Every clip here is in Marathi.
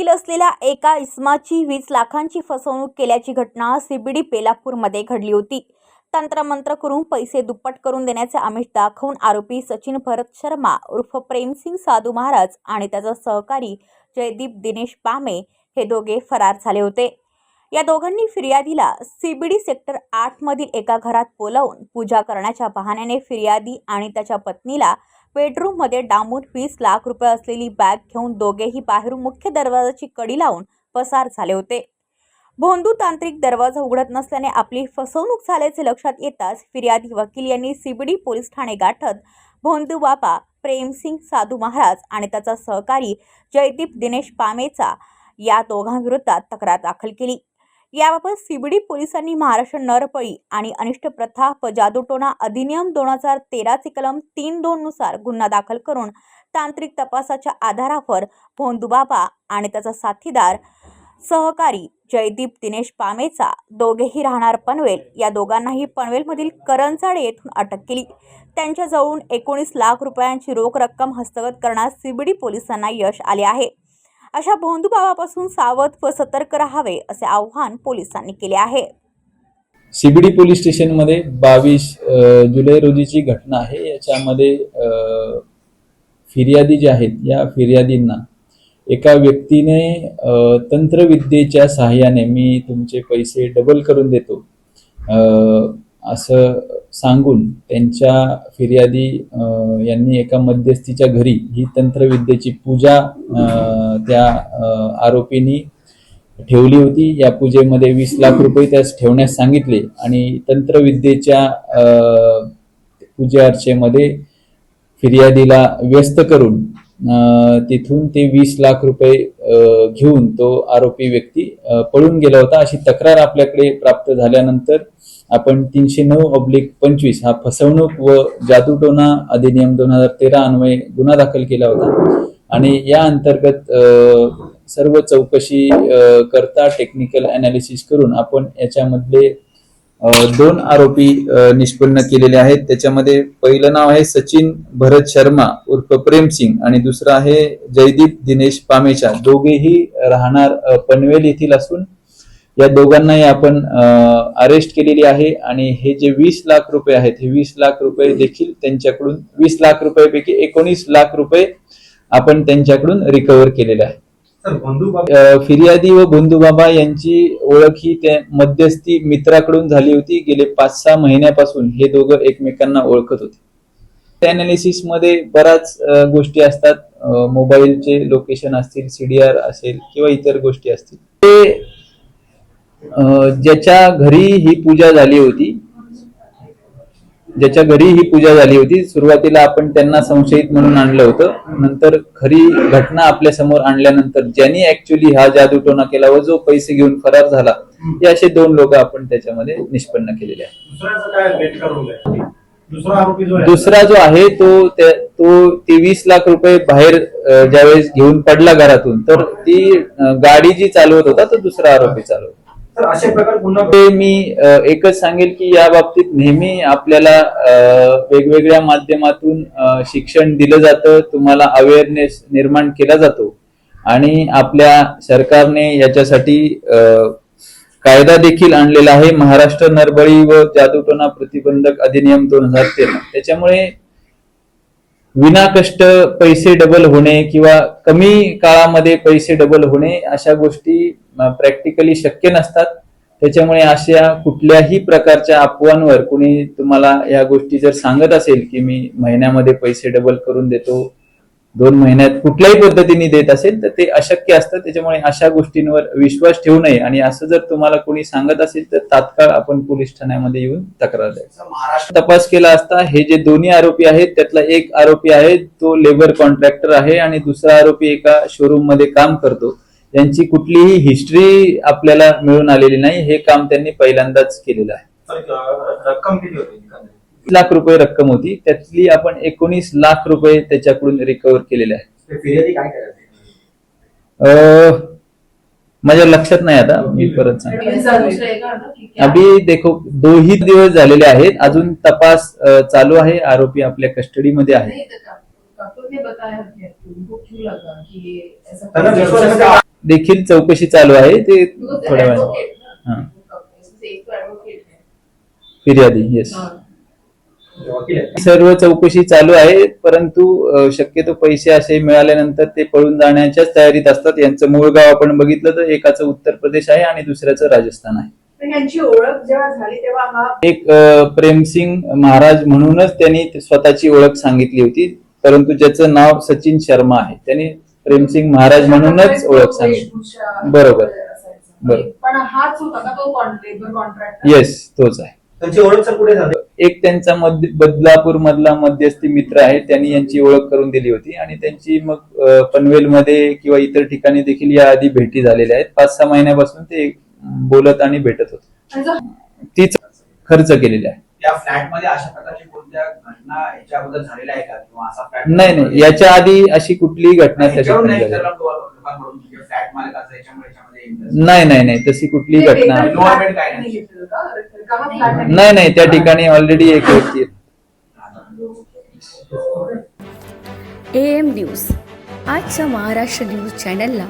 वकील असलेल्या एका इस्माची वीस लाखांची फसवणूक केल्याची घटना सीबीडी बेलापूरमध्ये घडली होती. तंत्रमंत्र करून पैसे दुप्पट करून देण्याचे आमिष दाखवून आरोपी सचिन भरत शर्मा उर्फ प्रेमसिंग साधू महाराज आणि त्याचा सहकारी जयदीप दिनेश पामे हे दोघे फरार झाले होते. या दोघांनी फिर्यादीला सीबीडी सेक्टर आठमधील एका घरात बोलावून पूजा करण्याच्या बहाण्याने फिर्यादी आणि त्याच्या पत्नीला बेडरूममध्ये डांबून वीस लाख रुपये असलेली बॅग घेऊन दोघेही बाहेरून मुख्य दरवाजाची कडी लावून पसार झाले होते. भोंदू तांत्रिक दरवाजा उघडत नसल्याने आपली फसवणूक झाल्याचे लक्षात येताच फिर्यादी वकील यांनी सीबीडी पोलीस ठाणे गाठत भोंदू बाबा प्रेमसिंग साधू महाराज आणि त्याचा सहकारी जयदीप दिनेश पामेचा या दोघांविरोधात तक्रार दाखल केली. याबाबत सीबीडी पोलिसांनी महाराष्ट्र नरपळी आणि अनिष्ट प्रथा व जादूटोणा अधिनियम दोन हजार तेराचे कलम तीन दोन नुसार गुन्हा दाखल करून तांत्रिक तपासाच्या आधारावर भोंदूबाबा आणि त्याचा साथीदार सहकारी जयदीप दिनेश पामेचा दोघेही राहणार पनवेल. या दोघांनाही पनवेलमधील करंजाड येथून अटक केली. त्यांच्याजवळून एकोणीस लाख रुपयांची रोख रक्कम हस्तगत करण्यास सीबीडी पोलिसांना यश आले आहे. अशा भोंदूबाबापासून सावध व सतर्क राहावे असे आव्हान पोलिसांनी केले आहे. सीबीडी पोलीस स्टेशनमध्ये बावीस जुलै रोजीची घटना आहे. याच्यामध्ये फिर्यादी जे आहेत या फिर्यादींना एका व्यक्तीने तंत्रविद्येच्या सहाय्याने मी तुमचे पैसे डबल करून देतो. असं सांगून त्यांच्या फिर्यादी यांनी एका मध्यस्थीच्या घरी ही तंत्रविद्येची पूजा त्या आरोपींनी ठेवली होती. या पूजेमध्ये वीस लाख रुपये त्यास ठेवण्यास सांगितले आणि तंत्रविद्येच्या पूजा अर्चेमध्ये फिर्यादीला व्यस्त करून तिथून ते वीस लाख रुपये घेऊन तो आरोपी व्यक्ती पळून गेला होता. अशी तक्रार आपल्याकडे प्राप्त झाल्यानंतर आपण तीनशे नऊ ऑब्लिक पंचवीस हा फसवणूक व जादूटोना अधिनियम दोन हजार तेरा अन्वये गुन्हा दाखल केला होता. आणि या अंतर्गत सर्व चौकशी करता टेक्निकल अनालिसिस करून आपण याच्यामधले दोन आरोपी निष्पन्न केलेले आहेत. त्याच्यामध्ये पहिलं नाव आहे सचिन भरत शर्मा उर्फ प्रेमसिंग आणि दुसरं आहे जयदीप दिनेश पामेचा. दोघेही राहणार पनवेल येथील असून या दोघांनाही आपण अरेस्ट केलेली आहे आणि हे जे वीस लाख रुपये आहेत हे वीस लाख रुपये देखील त्यांच्याकडून वीस लाख रुपयापैकी एकोणीस लाख रुपये आपण त्यांच्याकडून रिकव्हर केलेले आहे. फिर्यादी व बंधुबाबा यांची ओळख ही त्या मध्यस्थी मित्राकडून झाली होती. गेले पाच सहा महिन्यापासून हे दोघं एकमेकांना ओळखत होते. त्या अनालिसिसमध्ये बऱ्याच गोष्टी असतात. मोबाईलचे लोकेशन असतील सीडीआर असेल किंवा इतर गोष्टी असतील. ते ज्याच्या घरी ही पूजा झाली होती ज्याच्या घरी ही पूजा झाली होती सुरुवातीला आपण त्यांना संशयित म्हणून आणलं होतं. नंतर खरी घटना आपल्यासमोर आणल्यानंतर ज्यांनी ऍक्च्युली हा जादूटोणा केला व जो पैसे घेऊन फरार झाला हे असे दोन लोक आपण त्याच्यामध्ये निष्पन्न केलेले आहेत. दुसरा जो आहे तो तो ते वीस लाख रुपये बाहेर ज्यावेळेस घेऊन पडला घरातून तर ती गाडी जी चालवत होता तो दुसरा आरोपी चालवत. तर अशा प्रकार पुन्हा ते मी एकच सांगेल की या बाबतीत नेहमी आपल्याला वेगवेगळ्या माध्यमातून शिक्षण दिलं जातं तुम्हाला अवेअरनेस निर्माण केला जातो. आणि आपल्या सरकारने याच्यासाठी कायदा देखील आणलेला आहे. महाराष्ट्र नरबळी व जादूटोना प्रतिबंधक अधिनियम दोन हजार तेरा. त्याच्यामुळे विना कष्ट पैसे डबल होणे किंवा कमी काळामध्ये पैसे डबल होणे अशा गोष्टी प्रॅक्टिकली शक्य नसतात. त्याच्यामुळे अशा कुठल्याही प्रकारच्या अफवांवर कुणी तुम्हाला या गोष्टी जर सांगत असेल की मी महिन्यामध्ये पैसे डबल करून देतो दोन महिन्यात कुठल्याही पद्धतीने देत असेल तर ते अशक्य असतं. त्याच्यामुळे अशा गोष्टींवर विश्वास ठेवू नये आणि असं जर तुम्हाला कोणी सांगत असेल तर तात्काळ आपण पोलीस ठाण्यामध्ये येऊन तक्रार द्यायची महाराष्ट्र तपास केला असता हे जे दोन्ही आरोपी आहेत त्यातला एक आरोपी आहे तो लेबर कॉन्ट्रॅक्टर आहे आणि दुसरा आरोपी एका शोरूममध्ये काम करतो. यांची कुठलीही हिस्ट्री आपल्याला मिळून आलेली नाही. हे काम त्यांनी पहिल्यांदाच केलेलं आहे. रक्कम किती होती? लाख रुपये रक्कम होती. त्यातली आपण एकोणीस लाख रुपये त्याच्याकडून रिकव्हर केलेले आहे. माझ्या लक्षात नाही आता. मी परत सांगतो. अभि देखो दोही दिवस झालेले आहेत. अजून तपास चालू आहे. आरोपी आपल्या कस्टडीमध्ये आहे देखील चौकशी चालू आहे ते थोड्या हाँ. है. फिर्यादी येस सर्व चौकशी चालू आहे परंतु शक्यतो पैसे असे मिळाल्यानंतर ते पळून जाण्याच्याच तयारीत असतात. यांचं मूळ गाव आपण बघितलं तर एकाचं उत्तर प्रदेश आहे आणि दुसऱ्याचं राजस्थान आहे. पण यांची ओळख जेव्हा झाली तेव्हा एक प्रेमसिंग महाराज म्हणूनच त्यांनी स्वतःची ओळख सांगितली होती. परंतु ज्याचं नाव सचिन शर्मा आहे. त्यांनी प्रेमसिंग महाराज म्हणूनच ओळख सांगितली बरोबर. असायचा. बरोबर. पण हाच होता का तो लेबर कॉन्ट्रॅक्ट येस तोच आहे. त्यांची ओळख सर कुठे झाली? एक त्यांचा मध्य बदलापूर मधला मध्यस्थी मित्र आहे त्यांनी यांची ओळख करून दिली होती. आणि त्यांची मग अ, पनवेलमध्ये किंवा इतर ठिकाणी देखील या आधी भेटी झालेल्या आहेत. पाच सहा महिन्यापासून ते बोलत आणि भेटत होते. तीच खर्च केलेला आहे. त्या फ्लॅटमध्ये अशा प्रकारची कोणत्या घटना याच्या अगोदर झालेल्या आहे का किंवा असा नाही नाही याच्या आधी अशी कुठलीही घटना त्या ह्याच्यावरून ठिकाणी नाही झाली म्हणजे. नाही नाही नाही तशी कुठलीही घटना वेगळं काय नाही नाही. घेतलं का? रिकामा flat आहे. नाही नाही त्या ठिकाणी ऑलरेडी एक व्यक्ती आहे. एम न्यूज आजच्या महाराष्ट्र न्यूज चॅनलला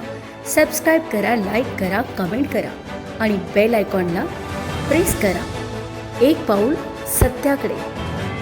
सबस्क्राईब करा लाईक करा कमेंट करा आणि बेल आयकॉनला प्रेस करा एक पाऊल सत्याकडे